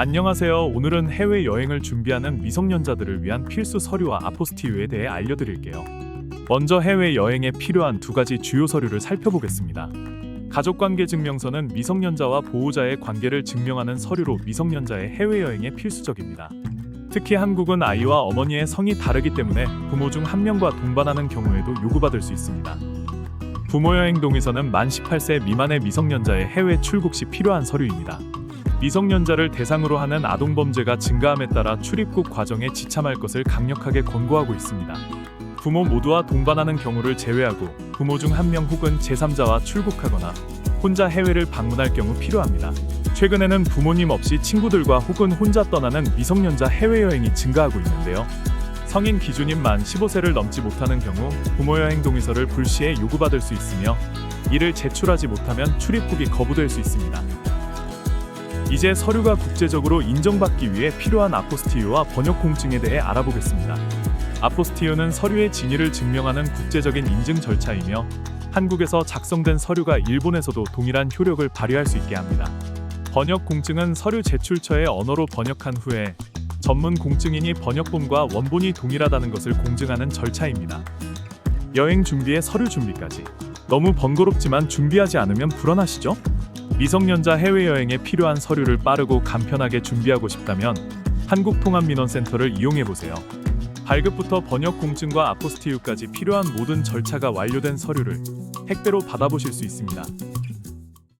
안녕하세요. 오늘은 해외 여행을 준비하는 미성년자들을 위한 필수 서류와 아포스티유에 대해 알려드릴게요. 먼저 해외 여행에 필요한 두 가지 주요 서류를 살펴보겠습니다. 가족관계 증명서는 미성년자와 보호자의 관계를 증명하는 서류로 미성년자의 해외 여행에 필수적입니다. 특히 한국은 아이와 어머니의 성이 다르기 때문에 부모 중 한 명과 동반하는 경우에도 요구받을 수 있습니다. 부모 여행 동의서는 만 18세 미만의 미성년자의 해외 출국 시 필요한 서류입니다. 미성년자를 대상으로 하는 아동 범죄가 증가함에 따라 출입국 과정에 지참할 것을 강력하게 권고하고 있습니다. 부모 모두와 동반하는 경우를 제외하고 부모 중 한 명 혹은 제3자와 출국하거나 혼자 해외를 방문할 경우 필요합니다. 최근에는 부모님 없이 친구들과 혹은 혼자 떠나는 미성년자 해외여행이 증가하고 있는데요. 성인 기준인 만 15세를 넘지 못하는 경우 부모 여행 동의서를 불시에 요구받을 수 있으며 이를 제출하지 못하면 출입국이 거부될 수 있습니다. 이제 서류가 국제적으로 인정받기 위해 필요한 아포스티유와 번역 공증에 대해 알아보겠습니다. 아포스티유는 서류의 진위를 증명하는 국제적인 인증 절차이며 한국에서 작성된 서류가 일본에서도 동일한 효력을 발휘할 수 있게 합니다. 번역 공증은 서류 제출처의 언어로 번역한 후에 전문 공증인이 번역본과 원본이 동일하다는 것을 공증하는 절차입니다. 여행 준비의 서류 준비까지 너무 번거롭지만 준비하지 않으면 불안하시죠? 미성년자 해외여행에 필요한 서류를 빠르고 간편하게 준비하고 싶다면 한국통합민원센터를 이용해 보세요. 발급부터 번역 공증과 아포스티유까지 필요한 모든 절차가 완료된 서류를 택배로 받아보실 수 있습니다.